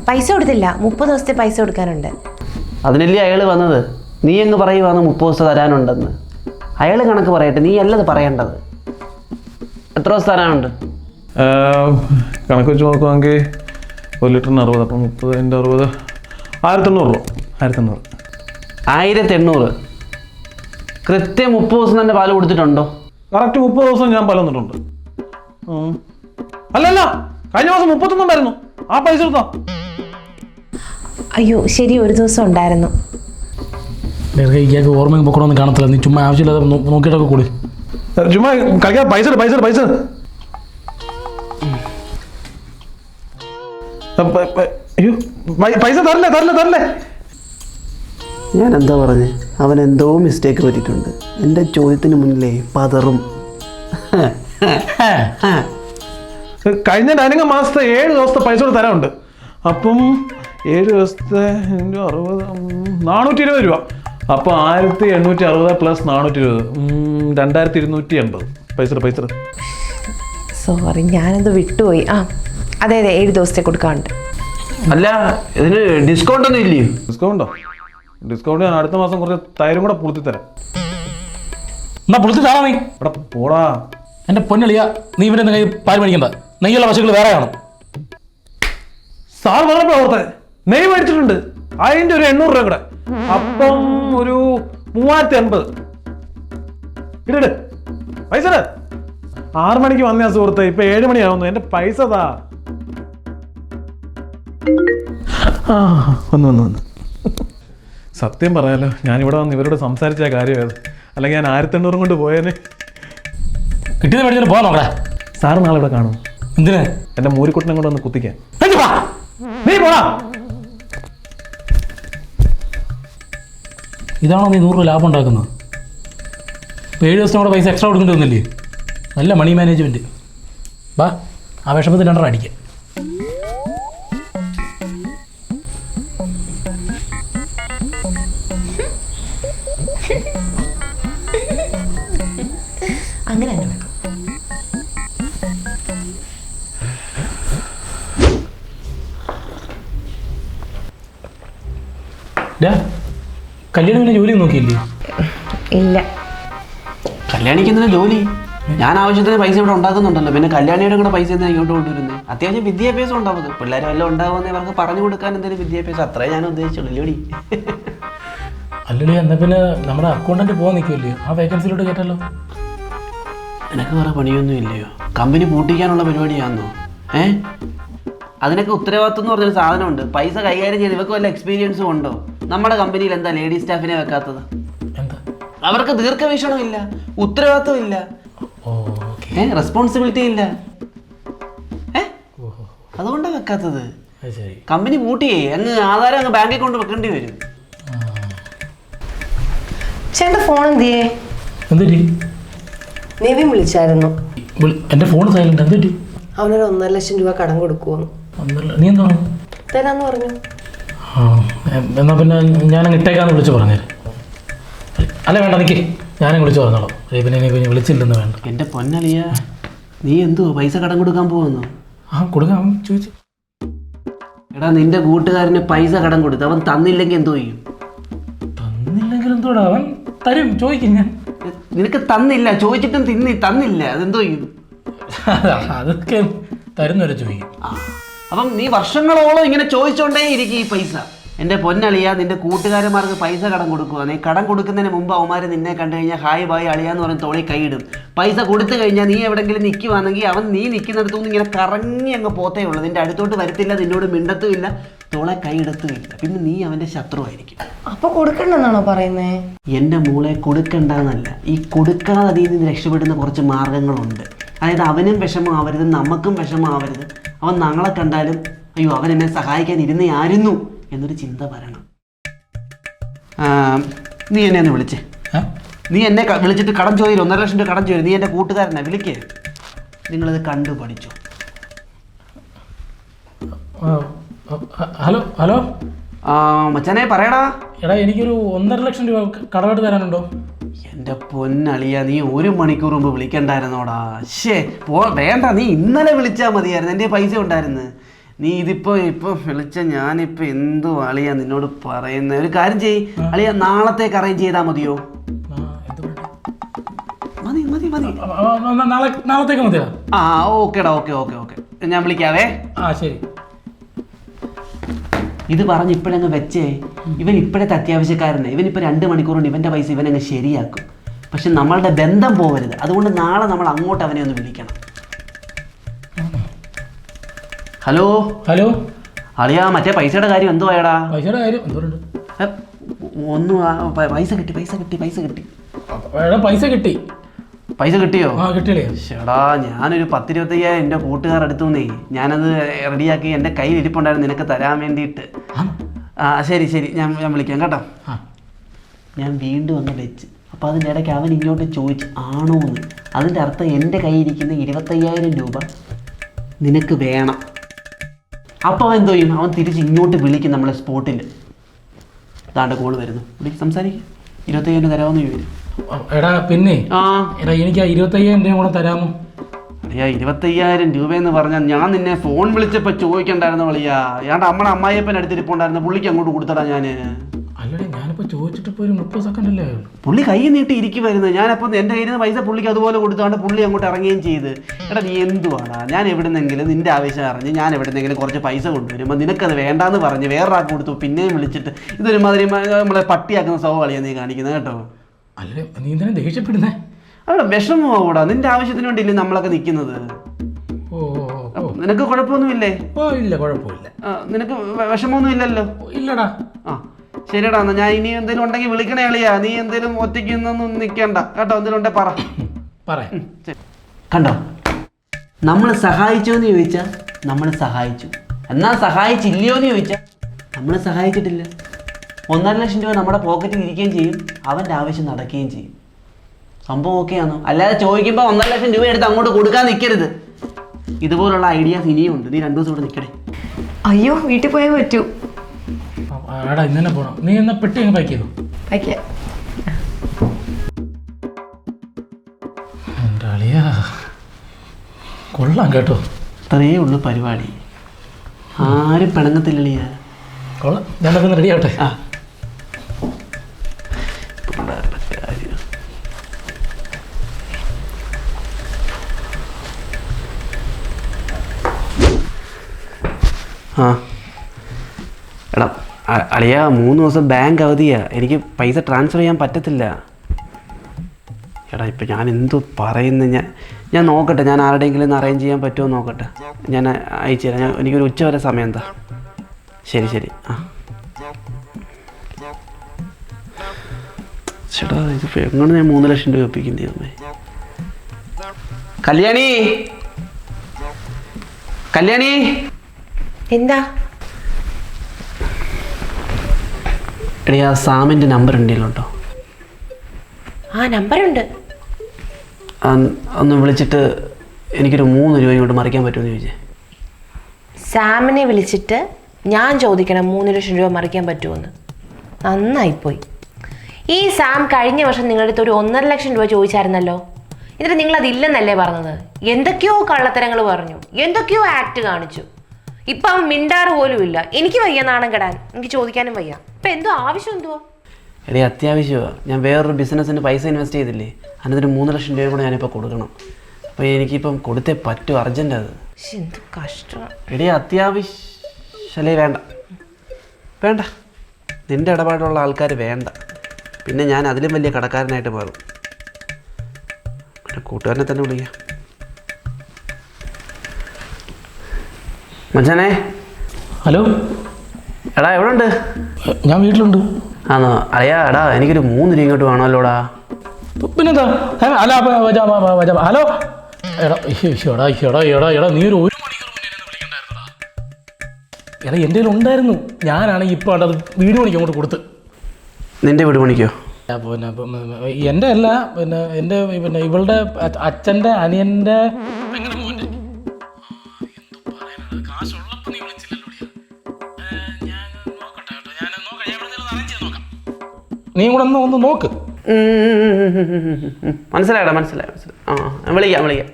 പൈസ കൊടുത്തില്ല. മുപ്പത് ദിവസത്തെ പൈസ കൊടുക്കാനുണ്ട്. അതിനല്ലേ അയാൾ വന്നത്? നീ എങ്ങ് പറയുവാന്ന് മുപ്പത് ദിവസം തരാനുണ്ടെന്ന്. അയാൾ കണക്ക് പറയട്ടെ നീ അല്ലത് പറയേണ്ടത്. എത്ര ദിവസം തരാനുണ്ട്? കണക്ക് വെച്ച് നോക്കുവാണെങ്കിൽ ഒരു ലിറ്ററിന് അറുപത് അപ്പം മുപ്പത് അറുപത്. ആയിരത്തി എണ്ണൂറ് രൂപ. ആയിരത്തി എണ്ണൂറ് ആയിരത്തി എണ്ണൂറ് കൃത്യം മുപ്പത് ദിവസം തന്നെ പാൽ കൊടുത്തിട്ടുണ്ടോ? കറക്റ്റ് മുപ്പത് ദിവസം ഞാൻ പാൽ തന്നിട്ടുണ്ട്. അല്ലല്ല കഴിഞ്ഞ മാസം മുപ്പത്തൊന്നുണ്ടായിരുന്നു ആ പൈസ എടുത്തോ അയ്യോ ശരി ഒരു ദിവസം ഉണ്ടായിരുന്നു. ഇയാൾക്ക് ഓർമ്മയും പൊക്കണമെന്ന് കാണത്തില്ല. നീ ചുമ്മാ ആവശ്യമില്ലാതെ നോ- നോക്കിയിട്ടൊക്കെ കൂടി. ചുമ്മാ കളിക്കാൻ പൈസ പൈസ പൈസ അയ്യോ പൈസ തരല്ലേ തരല്ലേ തരല്ലേ? ഞാൻ എന്താ പറഞ്ഞ്? അവൻ എന്തോ മിസ്റ്റേക്ക് പറ്റിയിട്ടുണ്ട്. എന്റെ ചോദ്യത്തിന് മുന്നിലേ പതറും. കഴിഞ്ഞ ഡൈനിങ് മാസത്തെ ഏഴ് ദിവസത്തെ പൈസ കൂടെ തരാനുണ്ട്. അപ്പം ഏഴ് ദിവസത്തെ അറുപത് നാനൂറ്റി ഇരുപത് രൂപ. അപ്പോൾ ആയിരത്തി എണ്ണൂറ്റി അറുപത് പ്ലസ് നാനൂറ്റി ഇരുപത് രണ്ടായിരത്തി ഇരുന്നൂറ്റി എൺപത്. പൈസ പൈസ സോറി ഞാനത് വിട്ടുപോയി. ആ അതെ അതെ ഏഴ് ദിവസത്തെ കൊടുക്കാനുണ്ട്. അല്ല ഇതിന് ഡിസ്കൗണ്ട് ഒന്നും ഇല്ലേ? ഡിസ്കൗണ്ടോ ഡിസ്കൗണ്ട് ഞാൻ അടുത്ത മാസം കുറച്ച് തൈരും കൂടെ പുളുത്തി തരാം. എന്നാ പുളിച്ചിട്ടാണോ നീ. ഇവിടെ പോടാ. എന്റെ പൊന്നളിയ നീ ഇവന്റെ നിങ്ങൾ പാൽ മേടിക്കണ്ട. നെയ്യുള്ള പശുക്കൾ വേറെ കാണും. സാർ പറഞ്ഞപ്പോ ഓർത്തെ. നെയ് മേടിച്ചിട്ടുണ്ട്. അതിന്റെ ഒരു എണ്ണൂറ് രൂപ കൂടെ. അപ്പം ഒരു മൂവായിരത്തി എൺപത് ഇട. പൈസ. ആറ് മണിക്ക് വന്ന സുഹൃത്തെ. ഇപ്പൊ ഏഴ് മണിയാവുന്നു. എന്റെ പൈസ താ ആ വന്നു വന്നു വന്നു. സത്യം പറയാലോ ഞാനിവിടെ വന്ന് ഇവരോട് സംസാരിച്ച കാര്യമായത് അല്ലെങ്കിൽ ഞാൻ ആയിരത്തി എണ്ണൂറും കൊണ്ട് പോയേനെ. കിട്ടിയത് മേടിച്ചിട്ട് പോകാൻ നോക്കടാ. സാറ് നാളെ ഇവിടെ കാണും. എന്തിനാ? എന്റെ മൂരിക്കുട്ടനെ കൊണ്ട് വന്ന് കുത്തിക്കാൻ. നീ പോടാ. ഇതാണോ നീ നൂറ് രൂപ ലാഭം ഉണ്ടാക്കുന്നത്? ഇപ്പോൾ ഏഴ് ദിവസം കൂടെ പൈസ എക്സ്ട്രാ കൊടുക്കേണ്ടി വന്നില്ലേ? നല്ല മണി മാനേജ്മെന്റ് വാ ആ വിഷമത്തിൽ രണ്ടെണ്ണം അടിക്കാം. കല്യാണം പിന്നെ ജോലി നോക്കിയില്ലേ? ഇല്ല. കല്യാണിക്ക് എന്തിനാ ജോലി? ഞാൻ ആവശ്യത്തിന് പൈസ ഇവിടെ ഉണ്ടാക്കുന്നുണ്ടല്ലോ. പിന്നെ കല്യാണിയുടെ കൂടെ പൈസ എന്തിനാ ഇങ്ങോട്ട് കൊണ്ടുവരുന്നത് അത്യാവശ്യം വിദ്യാഭ്യാസം ഉണ്ടാവുന്നത് പിള്ളേർ വല്ലതും ഉണ്ടാവുമെന്ന് ഇവർക്ക് പറഞ്ഞു കൊടുക്കാൻ എന്തെങ്കിലും വിദ്യാഭ്യാസം? അത്രേ ഞാൻ ഉദ്ദേശിച്ചുള്ളൂ. ഇല്ലോടി എന്നാ പിന്നെ നമ്മുടെ അക്കൗണ്ടന്റ് പോകാൻ നിൽക്കുമല്ലേ ആ വേക്കൻസിയിലോട്ട് കേട്ടല്ലോ എനിക്ക് വേറെ പണിയൊന്നും ഇല്ലയോ? കമ്പനി പൂട്ടിക്കാനുള്ള പരിപാടിയാണെന്നോ ഏ? അതിനൊക്കെ ഉത്തരവാദിത്വം എന്ന് പറഞ്ഞൊരു സാധനമുണ്ട്. പൈസ കൈകാര്യം ചെയ്ത് ഇവർക്ക് വല്ല എക്സ്പീരിയൻസും ഉണ്ടോ? നമ്മുടെ കമ്പനിയിൽ എന്താ ലേഡി സ്റ്റാഫിനെ വെക്കാത്തത്? എന്താ? അവർക്ക് ദീർഘവീക്ഷണം ഇല്ല ഉത്തരവാദിത്വം ഇല്ല. റെസ്പോൺസിബിലിറ്റി ഇല്ല. അതുകൊണ്ടാ അതുകൊണ്ടാണ് വെക്കാത്തത് കമ്പനി പൂട്ടിയേ അങ്ങ് ആധാരം അങ്ങ് ബാങ്കിൽ കൊണ്ട് വെക്കേണ്ടി വരും. ചേട്ടന്റെ ഫോൺ എന്തിയേ? നിവിൻ വിളിച്ചായിരുന്നു. എന്റെ എന്റെ ഫോൺ സൈലന്റ് അവനൊരു ഒന്നര ലക്ഷം രൂപ കടം കൊടുക്കുമെന്ന് നീ എന്താണ് തരാന്ന് പറഞ്ഞു. ആ എന്നാ പിന്നെ ഞാൻ ഇട്ടേക്കാന്ന് വിളിച്ച് പറഞ്ഞേര്. അല്ല വേണ്ട നിക്ക്. ഞാനും വിളിച്ച് പറഞ്ഞോളാം. പിന്നെ ഇനി പിന്നെ വിളിച്ചില്ലെന്ന് വേണ്ട. എന്റെ പൊന്നലിയ നീ എന്തുവാ? പൈസ കടം കൊടുക്കാൻ പോകുന്നു? ആ കൊടുക്കാം ചോദിച്ചു. എടാ നിന്റെ കൂട്ടുകാരന് പൈസ കടം കൊടുത്തു അവൻ തന്നില്ലെങ്കിൽ എന്തോ ചെയ്യും? തന്നില്ലെങ്കിൽ എന്തോടാ? അവൻ തരും ചോദിക്കും ഞാൻ. നിനക്ക് തന്നില്ല ചോദിച്ചിട്ടും തിന്നി തന്നില്ല. അതെന്തോ ചെയ്യും? അതൊക്കെ തരുന്നവരെ ചോദിക്കും. ആ. അപ്പം നീ വർഷങ്ങളോളം ഇങ്ങനെ ചോദിച്ചോണ്ടേ ഇരിക്കും ഈ പൈസ. എന്റെ പൊന്നളിയ നിന്റെ കൂട്ടുകാരന്മാർക്ക് പൈസ കടം കൊടുക്കുക നീ കടം കൊടുക്കുന്നതിന് മുമ്പ് അവന്മാർ നിന്നെ കണ്ടു കഴിഞ്ഞാൽ ഹായ് ബായ് അളിയാന്ന് പറഞ്ഞ് തോളി കൈയിടും. പൈസ കൊടുത്തു കഴിഞ്ഞാൽ നീ എവിടെങ്കിലും നിൽക്കുവാണെങ്കിൽ അവൻ നീ നിൽക്കുന്നിടത്തു നിന്ന് ഇങ്ങനെ കറങ്ങി അങ്ങ് പോത്തേ ഉള്ളൂ. നിന്റെ അടുത്തോട്ട് വരത്തില്ല നിന്നോട് മിണ്ടത്തുമില്ല തോളെ കൈയിടത്തുമില്ല പിന്നെ നീ അവന്റെ ശത്രുവായിരിക്കും. അപ്പൊ കൊടുക്കണ്ടെന്നാണോ പറയുന്നത് എന്റെ മോളെ കൊടുക്കണ്ടെന്നല്ല. ഈ കൊടുക്കാതെ അതിൽ നിന്ന് രക്ഷപ്പെടുന്ന കുറച്ച് മാർഗങ്ങളുണ്ട്. അതായത് അവനും വിഷമമാവരുത് നമുക്കും വിഷമമാവരുത്. അവൻ ഞങ്ങളെ കണ്ടാലും അയ്യോ അവൻ എന്നെ സഹായിക്കാൻ ഇരുന്നയായിരുന്നു എന്നൊരു ചിന്ത വരണം. നീ എന്നെ ഒന്ന് വിളിച്ചേ. നീ എന്നെ വിളിച്ചിട്ട് കടം ചോദിച്ചു ഒന്നര ലക്ഷം രൂപ കടം ചോദിച്ചു നീ എന്റെ കൂട്ടുകാരനെ വിളിക്കേ. നിങ്ങളിത് കണ്ടു പഠിച്ചു. Hello hello? ആ, മച്ചാനെ പറയടാ. എടാ എനിക്കൊരു ഒന്നര ലക്ഷം രൂപ കടമായിട്ട് തരാനുണ്ടോ? എന്റെ പൊന്നളിയ നീ ഒരു മണിക്കൂർ മുമ്പ് വിളിക്കണ്ടായിരുന്നോടാ. ശേ പോ വേണ്ട നീ ഇന്നലെ വിളിച്ചാൽ മതിയായിരുന്നു എന്റെ പൈസ ഉണ്ടായിരുന്നു. നീ ഇതിപ്പോ ഇപ്പൊ വിളിച്ച ഞാനിപ്പോ എന്തു അളിയ നിന്നോട് പറയുന്ന? ഒരു കാര്യം ചെയ് അളിയ നാളത്തേക്ക് അറേഞ്ച് ചെയ്താൽ മതിയോ? മതി മതി മതി. നാളത്തേക്ക് മതിയോ? ആ ഓക്കേടാ ഓക്കെ ഓക്കെ ഓക്കെ. ഞാൻ വിളിക്കാവേ. ആ ശരി. ഇത് പറഞ്ഞ് ഇപ്പോഴങ്ങ് വെച്ചേ ഇവൻ ഇപ്പോഴത്തെ അത്യാവശ്യക്കാരനെ. ഇവനിപ്പോൾ രണ്ട് മണിക്കൂർ കൊണ്ട് ഇവന്റെ പൈസ ഇവനങ്ങ് ശരിയാക്കും. പക്ഷെ നമ്മളുടെ ബന്ധം പോകരുത് അതുകൊണ്ട് നാളെ നമ്മൾ അങ്ങോട്ട് അവനെ ഒന്ന് വിളിക്കണം. ഹലോ? ഹലോ? അറിയാ മറ്റേ പൈസയുടെ കാര്യം എന്തോ ആയടാ? പൈസയുടെ കാര്യം ഒന്നും പൈസ കിട്ടി പൈസ കിട്ടി പൈസ കിട്ടി. പൈസ കിട്ടി. പൈസ കിട്ടിയോ? ചേടാ ഞാനൊരു പത്തിരുപത്തയ്യായിരം എന്റെ കൂട്ടുകാർ അടുത്തു നിന്നേ ഞാനത് റെഡിയാക്കി എന്റെ കയ്യിൽ ഇരിപ്പുണ്ടായിരുന്നു നിനക്ക് തരാൻ വേണ്ടിയിട്ട്. ആ. ശരി ശരി. ഞാൻ ഞാൻ വിളിക്കാം കേട്ടോ. ഞാൻ വീണ്ടും ഒന്ന് വെച്ച് അപ്പോൾ അതിന്റെ ഇടയ്ക്ക് അവൻ ഇങ്ങോട്ട് ചോദിച്ചു ആണോ എന്ന്? അതിന്റെ അർത്ഥം എന്റെ കയ്യിരിക്കുന്ന ഇരുപത്തയ്യായിരം രൂപ നിനക്ക് വേണം. അപ്പോൾ അവൻ എന്തോ ചെയ്യും? അവൻ തിരിച്ച് ഇങ്ങോട്ട് വിളിക്കും നമ്മളെ സ്പോട്ടിൽ. താണ്ട കോൾ വരുന്നു. വിളിക്ക് സംസാരിക്കും. ഇരുപത്തയ്യായിരം രൂപ തരാമെന്ന് ചോദിക്കും. എടാ പിന്നെ. ആ. എടാ എനിക്ക് ആ ഇരുപത്തയ്യായിരം രൂപ കൂടെ തരാമോ? അയ്യാ ഇരുപത്തയ്യായിരം രൂപയെന്ന് പറഞ്ഞാൽ ഞാൻ നിന്നെ ഫോൺ വിളിച്ചപ്പോൾ ചോദിക്കണ്ടായിരുന്നു കളിയാ ഏണ്ട അമ്മ അമ്മായിയപ്പൻ അടുത്തിരിപ്പുണ്ടായിരുന്നു പുള്ളിക്ക് അങ്ങോട്ട് കൊടുത്തടാ ഞാൻ അല്ലടേ ഞാനിപ്പോ ചോദിച്ചിട്ട് ഒരു മുപ്പത് സെക്കൻഡ് അല്ലേ ആയുള്ളൂ. പുള്ളി കൈ നീട്ടി ഇരിക്കുമായിരുന്നു ഞാനപ്പോൾ എന്റെ കയ്യിൽ നിന്ന് പൈസ പുള്ളിക്ക് അതുപോലെ കൊടുത്താണ്ട് പുള്ളി അങ്ങോട്ട് ഇറങ്ങുകയും ചെയ്ത്. എടാ നീ എന്തുവാടാ? ഞാൻ എവിടുന്നെങ്കിലും നിന്റെ ആവശ്യം അറിഞ്ഞ് ഞാൻ എവിടുന്നെങ്കിലും കുറച്ച് പൈസ കൊണ്ടുവരുമ്പോൾ നിനക്കത് വേണ്ടാന്ന് പറഞ്ഞ് വേറൊരാൾക്ക് കൊടുത്തു. പിന്നെയും വിളിച്ചിട്ട് ഇതൊരു മാതിരി നമ്മളെ പട്ടിയാക്കുന്ന സ്വഭാവളിയാണ് നീ കാണിക്കുന്നത് കേട്ടോ? അല്ലേ നീ എന്തിനാ ദേഷ്യപ്പെടുന്നേ? അല്ല വിഷമമാവൂടാ. നിന്റെ ആവശ്യത്തിന് വേണ്ടിയില്ലേ നമ്മളൊക്കെ നിൽക്കുന്നത്? ഓ നിനക്ക് കുഴപ്പമൊന്നുമില്ലേ? ഓ ഇല്ല കുഴപ്പമില്ല. നിനക്ക് വിഷമമൊന്നും ഇല്ലല്ലോ ഇല്ലടാ. ആ ശരിടാ എന്നാ ഞാൻ ഇനി എന്തെങ്കിലും ഉണ്ടെങ്കിൽ വിളിക്കണേ അളിയാ. നീ എന്തെങ്കിലും ഒറ്റയ്ക്ക് നിന്നൊന്നും നിൽക്കണ്ട. കേട്ടോ എന്തെങ്കിലും ഉണ്ടെ പറ. പറയാം. കണ്ടോ? നമ്മൾ സഹായിച്ചോ എന്ന് ചോദിച്ചാൽ നമ്മൾ സഹായിച്ചു. എന്നാൽ സഹായിച്ചില്ലയോ എന്ന് ചോദിച്ചാൽ നമ്മൾ സഹായിച്ചിട്ടില്ല. ഒന്നര ലക്ഷം രൂപ നമ്മുടെ പോക്കറ്റിൽ ഇരിക്കുകയും ചെയ്യും. അവന്റെ ആവശ്യം നടക്കുകയും ചെയ്യും. സംഭവം ഓക്കെ ആണോ അല്ലാതെ ചോദിക്കുമ്പോൾ ഒന്നര ലക്ഷം രൂപ എടുത്ത് അങ്ങോട്ട് കൊടുക്കാൻ നിൽക്കരുത് ഇതുപോലുള്ള ഐഡിയാസ് ഇനിയും ഉണ്ട് നീ രണ്ടു ദിവസം ഇവിടെ നിൽക്കണേ അയ്യോ വീട്ടിൽ പോയേ പറ്റൂ. ആടാ എടാ ഇന്നെ പോണം? നീ എന്നാ പെട്ടി അങ്ങ് പാക്ക് ചെയ്തു? പാക്ക് എന്റെ കൊള്ളാം കേട്ടോ. ഇത്രയേ ഉള്ളൂ പരിപാടി. ആരും പിണങ്ങത്തില്ലളിയാ കൊള്ളാം. ഞാനൊക്കെ ഒന്ന് റെഡി ആവട്ടെ? ആ. ആ. എടാ അളിയ മൂന്ന് ദിവസം ബാങ്ക് അവധിയാ. എനിക്ക് പൈസ ട്രാൻസ്ഫർ ചെയ്യാൻ പറ്റത്തില്ല. എടാ ഇപ്പം ഞാൻ എന്തു പറയുന്നത് ഞാൻ ഞാൻ നോക്കട്ടെ ഞാൻ ആരുടെയെങ്കിലും ഒന്ന് അറേഞ്ച് ചെയ്യാൻ പറ്റുമോ നോക്കട്ടെ. ഞാൻ അയച്ചു തരാം. ഞാൻ എനിക്കൊരു ഉച്ച വരെ സമയം എന്താ? ശരി ശരി. ആ. ചേട്ടാ ഇതിപ്പോൾ എങ്ങനെ ഞാൻ മൂന്ന് ലക്ഷം രൂപ ഒപ്പിക്കേണ്ടി അമ്മേ കല്യാണി? കല്യാണി? എന്താ? എടി ആ സാമിന്റെ നമ്പർ ഉണ്ടല്ലോ കേട്ടോ ആ നമ്പറുണ്ട് ഉണ്ട്. ഒന്ന് വിളിച്ചിട്ട് എനിക്കൊരു മൂന്ന് രൂപ ഇങ്ങോട്ട് മറിക്കാൻ പറ്റുമെന്ന് ചോദിച്ചേ. സാമിനെ വിളിച്ചിട്ട് ഞാൻ ചോദിക്കണം മൂന്ന് ലക്ഷം രൂപ മറിക്കാൻ പറ്റുമെന്ന്. നന്നായിപ്പോയി. ഈ സാം കഴിഞ്ഞ വർഷം നിങ്ങളുടെ അടുത്ത് ഒരു ഒന്നര ലക്ഷം രൂപ ചോദിച്ചായിരുന്നല്ലോ? എന്നിട്ട് നിങ്ങളതില്ലെന്നല്ലേ പറഞ്ഞത്? എന്തൊക്കെയോ കള്ളത്തരങ്ങൾ പറഞ്ഞു. എന്തൊക്കെയോ ആക്ട് കാണിച്ചു. ഇപ്പം അവൻ മിണ്ടാറ് പോലും ഇല്ല. എനിക്ക് വയ്യ നാണം കെടാൻ. എനിക്ക് ചോദിക്കാനും വയ്യ. ഇപ്പൊ എന്തോ ആവശ്യം എന്തുവാ? എടി അത്യാവശ്യമാണ് ഞാൻ വേറൊരു ബിസിനസ്സിന് പൈസ ഇൻവെസ്റ്റ് ചെയ്തില്ലേ? അതിനൊരു മൂന്ന് ലക്ഷം രൂപ കൂടെ ഞാനിപ്പോൾ കൊടുക്കണം. അപ്പോൾ എനിക്കിപ്പം കൊടുത്തേ പറ്റൂ. അർജന്റ് അത്. ശ്ശെ, എന്ത് കഷ്ടം. എടി അത്യാവശ്യമല്ലേ വേണ്ട. വേണ്ട. നിന്റെ ഇടപാടുള്ള ആൾക്കാർ വേണ്ട. പിന്നെ ഞാൻ അതിലും വലിയ കടക്കാരനായിട്ട് മാറും. പിന്നെ കൂട്ടുകാരനെ തന്നെ വിളിക്കാം. മച്ചാനെ? ഹലോ? എടാ എവിടെ ഉണ്ട് ഞാൻ വീട്ടിലുണ്ട്. ആണോ അയ്യാ എടാ എനിക്കൊരു മൂന്ന് രൂപ ഇങ്ങോട്ട് വേണമല്ലോടാ. പിന്നെന്താ? ഏ, അല്ല അപ്പൊ വരാം, വാ, വാ, വരാം. ഹലോ? എടാ എടാ എടാ എടാ എടാ നീ ഒരു ഒരു മണിക്കൂർ മുന്നേ എന്നെ വിളിക്കണ്ടായിരുന്നടാ. എടാ എന്റെ കയ്യിൽ ഉണ്ടായിരുന്നു. ഞാനാണെങ്കിൽ ഇപ്പോൾ അത് വീട് മണിക്ക് അങ്ങോട്ട് കൊടുത്ത്. നിന്റെ വീട് പണിക്കോ? ആ, പിന്നെ എന്റെ അല്ല പിന്നെ എന്റെ പിന്നെ ഇവളുടെ അച്ഛന്റെ അച്ഛന്റെ അനിയന്റെ നീ കൂടെ ഒന്ന് ഒന്ന് നോക്ക്. മനസ്സിലായടാ മനസ്സിലായി മനസ്സിലായി. ആ വിളിക്കാം വിളിക്കാം.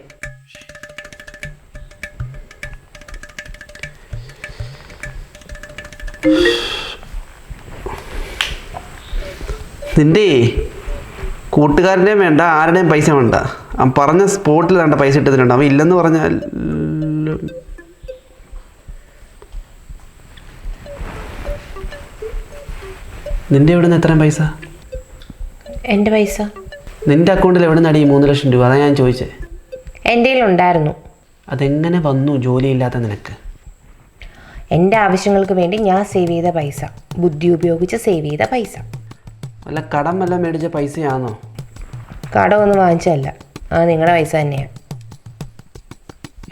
നിന്റെ കൂട്ടുകാരന്റെയും വേണ്ട ആരുടെയും പൈസ വേണ്ട. പറഞ്ഞ സ്പോട്ടിൽ വേണ്ട പൈസ ഇട്ടതിനുണ്ട് അവൻ ഇല്ലെന്ന് പറഞ്ഞാൽ നിന്റെ എവിടെ നിന്ന് എത്രയും പൈസ? എന്റെ പൈസ. നിന്റെ അക്കൗണ്ടിൽ എവിടെ നിന്നാണ് ഈ മൂന്ന് ലക്ഷം രൂപ? അതാ ഞാൻ ചോദിച്ചേ. എന്റെ ഉണ്ടായിരുന്നു. അതെങ്ങനെ വന്നു ജോലിയില്ലാത്ത നിനക്ക്? എന്റെ ആവശ്യങ്ങൾക്ക് വേണ്ടി ഞാൻ സേവ് ചെയ്ത പൈസ. ബുദ്ധി ഉപയോഗിച്ച് സേവ് ചെയ്ത പൈസ. വല്ല കടം വല്ല മേടിച്ച പൈസയാണോ കടമൊന്നും വാങ്ങിച്ചതല്ല. ആ നിങ്ങളുടെ പൈസ തന്നെയാണ്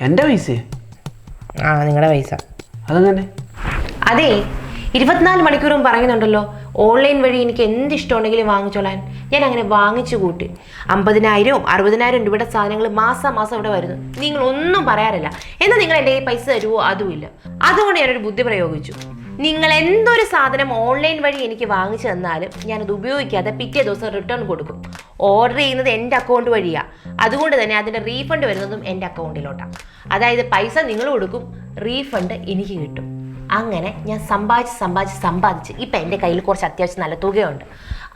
എന്റെ പൈസ? ആ നിങ്ങളുടെ പൈസ. അതങ്ങനെ? അതെ ഇരുപത്തിനാല് മണിക്കൂറും പറയുന്നുണ്ടല്ലോ. ഓൺലൈൻ വഴി എനിക്ക് എന്ത് ഇഷ്ടമുണ്ടെങ്കിലും വാങ്ങിച്ചോളാൻ. ഞാൻ അങ്ങനെ വാങ്ങിച്ചു കൂട്ടി. അമ്പതിനായിരവും അറുപതിനായിരം രൂപയുടെ സാധനങ്ങൾ മാസം മാസം ഇവിടെ വരുന്നു. നിങ്ങൾ ഒന്നും പറയാറില്ല. എന്നാൽ നിങ്ങൾ എന്റെ പൈസ തരുമോ അതുമില്ല. അതുകൊണ്ട് ഞാനൊരു ബുദ്ധി പ്രയോഗിച്ചു. നിങ്ങൾ എന്തൊരു സാധനം ഓൺലൈൻ വഴി എനിക്ക് വാങ്ങിച്ചു തന്നാലും ഞാനത് ഉപയോഗിക്കാതെ പിറ്റേ ദിവസം റിട്ടേൺ കൊടുക്കും. ഓർഡർ ചെയ്യുന്നത് എന്റെ അക്കൗണ്ട് വഴിയാണ് അതുകൊണ്ട് തന്നെ അതിന്റെ റീഫണ്ട് വരുന്നതും എന്റെ അക്കൗണ്ടിലോട്ടാണ് അതായത് പൈസ നിങ്ങൾ കൊടുക്കും റീഫണ്ട് എനിക്ക് കിട്ടും. അങ്ങനെ ഞാൻ സമ്പാദിച്ച് സമ്പാദിച്ച് സമ്പാദിച്ച് ഇപ്പം എന്റെ കയ്യിൽ കുറച്ച് അത്യാവശ്യം നല്ല തുകയുണ്ട്.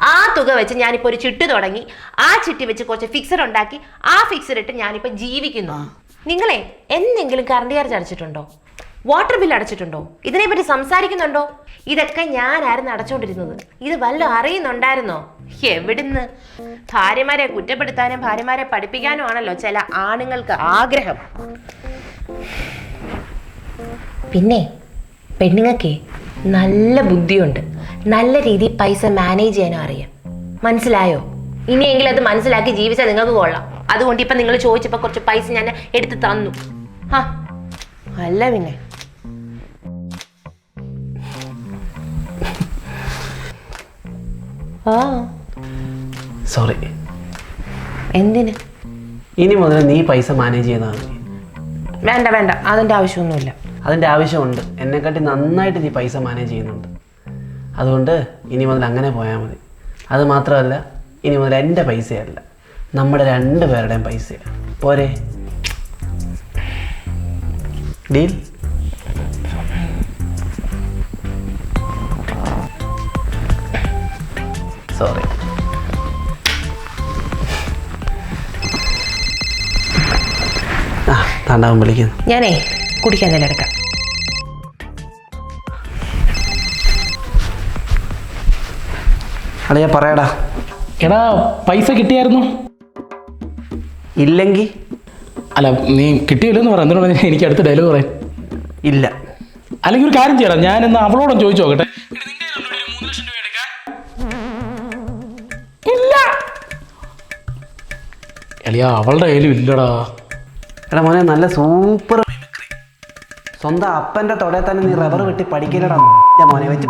ആ തുക വെച്ച് ഞാനിപ്പോൾ ഒരു ചിട്ട് തുടങ്ങി. ആ ചിട്ടി വെച്ച് കുറച്ച് ഫിക്സഡ് ഉണ്ടാക്കി. ആ ഫിക്സഡ് ഇട്ട് ഞാനിപ്പോൾ ജീവിക്കുന്നു. നിങ്ങളെ എന്തെങ്കിലും കറണ്ട് ചാർജ് അടച്ചിട്ടുണ്ടോ? വാട്ടർ ബിൽ അടച്ചിട്ടുണ്ടോ? ഇതിനെപ്പറ്റി സംസാരിക്കുന്നുണ്ടോ? ഇതൊക്കെ ഞാനായിരുന്നു അടച്ചുകൊണ്ടിരുന്നത് ഇത് വല്ല അറിയുന്നുണ്ടായിരുന്നോ? എവിടുന്ന്? ഭാര്യമാരെ കുറ്റപ്പെടുത്താനും ഭാര്യമാരെ പഠിപ്പിക്കാനും ആണല്ലോ ചില ആണുങ്ങൾക്ക് ആഗ്രഹം. പിന്നെ പെണ്ണുങ്ങൾക്കേ നല്ല ബുദ്ധിയുണ്ട്. നല്ല രീതിയിൽ പൈസ മാനേജ് ചെയ്യാനും അറിയാം. മനസ്സിലായോ? ഇനിയെങ്കിലും അത് മനസ്സിലാക്കി ജീവിച്ചാൽ നിങ്ങൾക്ക് കൊള്ളാം. അതുകൊണ്ട് ഇപ്പം നിങ്ങൾ ചോദിച്ചപ്പോൾ കുറച്ച് പൈസ ഞാൻ എടുത്ത് തന്നു. ആ അല്ല പിന്നെ. ആ. സോറി. എന്തിന്? ഇനി മുതൽ നീ പൈസ മാനേജ് ചെയ്യുന്നതാണ് വേണ്ട വേണ്ട. അതിന്റെ ആവശ്യമൊന്നുമില്ല. അതിന്റെ ആവശ്യമുണ്ട്. എന്നെക്കാട്ടി നന്നായിട്ട് നീ പൈസ മാനേജ് ചെയ്യുന്നുണ്ട്. അതുകൊണ്ട് ഇനി മുതൽ അങ്ങനെ പോയാൽ മതി. അത് മാത്രമല്ല ഇനി മുതൽ എന്റെ പൈസയല്ല. നമ്മുടെ രണ്ട് പേരുടെയും പൈസയാണ് പോരെ. ഡീൽ സോറി ആ താണ്ടാവും വിളിക്കുന്നു ഞാനേ കുടിക്കാൻ തന്നെ എടുക്കാം. അളിയാ പറയടാ. എടാ പൈസ കിട്ടിയായിരുന്നു? ഇല്ലെങ്കിൽ അല്ല നീ കിട്ടിയില്ലെന്ന് പറയാം എന്തിനാണ് എനിക്ക് അടുത്ത ഡയലോഗ് പറയാം ഇല്ല. അല്ലെങ്കിൽ ഒരു കാര്യം ചെയ്യണം ഞാൻ ഇന്ന് അവളോടും ചോദിച്ചു നോക്കട്ടെ. ഇല്ല. എളിയാ അവളുടെ കയ്യിലും ഇല്ലടാ. എടാ മോനെ നല്ല സൂപ്പർ സ്വന്തം അപ്പന്റെ തൊടയിൽ തന്നെ നീ റബ്ബർ വെട്ടി പഠിക്കില്ലടാ. മോനെ വെച്ച്